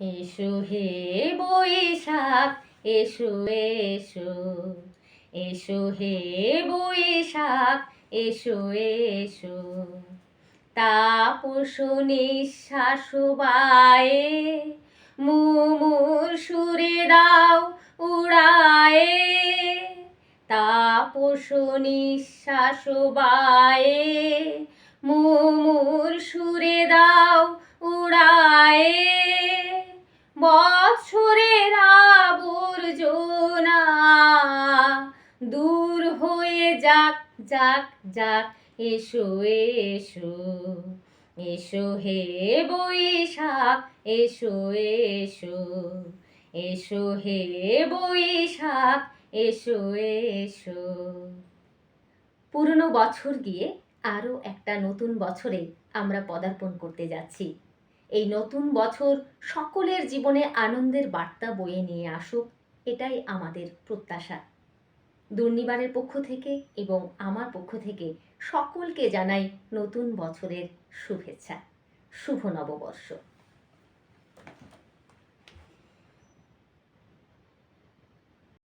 এসো হে বৈশাখ, এসো এসো। এসো হে বৈশাখ, এসো এসো। তাপস নিঃশ্বাস বায়ে, মুমুর সুরে দাও উড়ায়ে। তাপস নিঃশ্বাস বায়ে, মুমুর সুরে বছরের আবর্জনা দূর হয়ে যাক যাক যাক, এসো এসো এসো হে বৈশাখ, এসো এসো এসো হে বৈশাখ, এসো এসো। পুরনো বছর গিয়ে আরও একটা নতুন বছরে আমরা পদার্পণ করতে যাচ্ছি। এই নতুন বছর সকলের জীবনে আনন্দের বার্তা বয়ে নিয়ে আসুক, এটাই আমাদের প্রত্যাশা। দুর্নিবারের পক্ষ থেকে এবং আমার পক্ষ থেকে সকলকে জানাই নতুন বছরের শুভেচ্ছা। শুভ নববর্ষ।